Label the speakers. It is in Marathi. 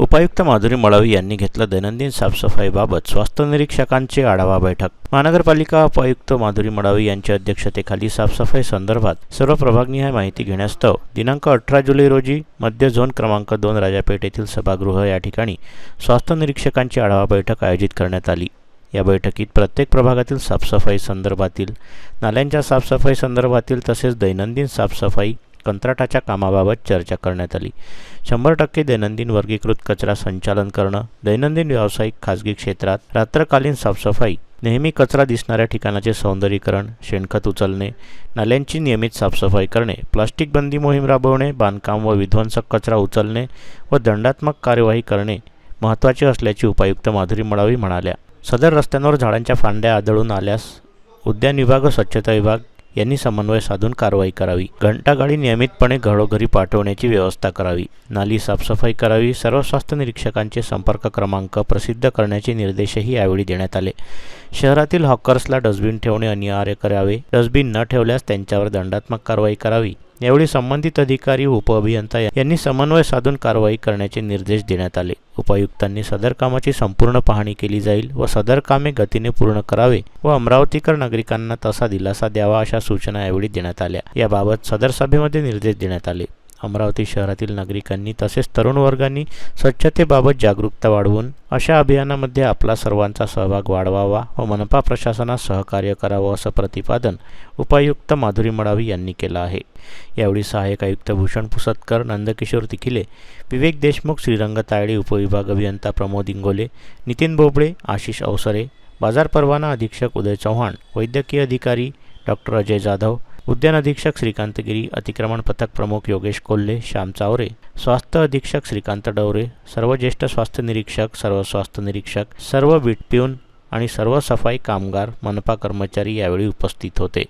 Speaker 1: उपायुक्त माधुरी मळावी यांनी घेतलं दैनंदिन साफसफाईबाबत स्वास्थ्य निरीक्षकांची आढावा बैठक. महानगरपालिका उपायुक्त माधुरी मळावी यांच्या अध्यक्षतेखाली साफसफाई संदर्भात सर्व प्रभागनिहाय माहिती घेण्यास्तव दिनांक अठरा जुलै रोजी मध्य झोन क्रमांक दोन राजापेठ येथील सभागृह या ठिकाणी स्वास्थ्य निरीक्षकांची आढावा बैठक आयोजित करण्यात आली. या बैठकीत प्रत्येक प्रभागातील साफसफाई संदर्भातील नाल्यांच्या साफसफाई संदर्भातील तसेच दैनंदिन साफसफाई कंत्राटाच्या कामाबाबत चर्चा करण्यात आली. शंभर टक्के दैनंदिन वर्गीकृत कचरा संचालन करणं दैनंदिन व्यावसायिक खाजगी क्षेत्रात रात्रकालीन साफसफाई नेहमी कचरा दिसणाऱ्या ठिकाणाचे सौंदर्यीकरण शेणखत उचलणे नाल्यांची नियमित साफसफाई करणे प्लास्टिक बंदी मोहीम राबवणे बांधकाम व विध्वंसक कचरा उचलणे व दंडात्मक कार्यवाही करणे महत्त्वाचे असल्याची उपायुक्त माधुरी मडावी म्हणाल्या. सदर रस्त्यांवर झाडांच्या फांद्या आदळून आल्यास उद्यान विभाग व स्वच्छता विभाग यांनी समन्वय साधून कारवाई करावी. घंटागाडी नियमितपणे घरोघरी पाठवण्याची व्यवस्था करावी. नाली साफसफाई करावी. सर्व स्वास्थ्य निरीक्षकांचे संपर्क क्रमांक प्रसिद्ध करण्याचे निर्देशही यावेळी देण्यात आले. शहरातील हॉकर्सला डस्टबिन ठेवणे अनिवार्य करावे. डस्टबिन न ठेवल्यास त्यांच्यावर दंडात्मक कारवाई करावी. यावेळी संबंधित अधिकारी व उपअभियंता यांनी समन्वय साधून कारवाई करण्याचे निर्देश देण्यात आले. उपायुक्तांनी सदर कामाची संपूर्ण पाहणी केली जाईल व सदर कामे गतीने पूर्ण करावे व अमरावतीकर नागरिकांना तसा दिलासा द्यावा अशा सूचना यावेळी देण्यात आल्या. याबाबत सदर सभेमध्ये निर्देश देण्यात आले. अमरावती शहरातील नागरिकांनी तसेच तरुण वर्गांनी स्वच्छतेबाबत जागरूकता वाढवून अशा अभियानामध्ये आपला सर्वांचा सहभाग वाढवावा व मनपा प्रशासनास सहकार्य करावं असं प्रतिपादन उपायुक्त माधुरी मडावी यांनी केलं आहे. यावेळी सहाय्यक आयुक्त भूषण पुसतकर नंदकिशोर तिखिले विवेक देशमुख श्रीरंग तायडे उपविभाग अभियंता प्रमोद इंगोले नितीन बोबडे आशिष अवसरे बाजार परवाना अधीक्षक उदय चव्हाण वैद्यकीय अधिकारी डॉक्टर अजय जाधव उद्यान अधीक्षक श्रीकांत गिरी अतिक्रमण पथक प्रमुख योगेश कोल्हे श्याम चावरे स्वास्थ्य अधीक्षक श्रीकांत डवरे सर्व ज्येष्ठ स्वास्थ्य निरीक्षक सर्व स्वास्थ्य निरीक्षक सर्व बीट आणि सर्व सफाई कामगार मनपा कर्मचारी यावेळी उपस्थित होते.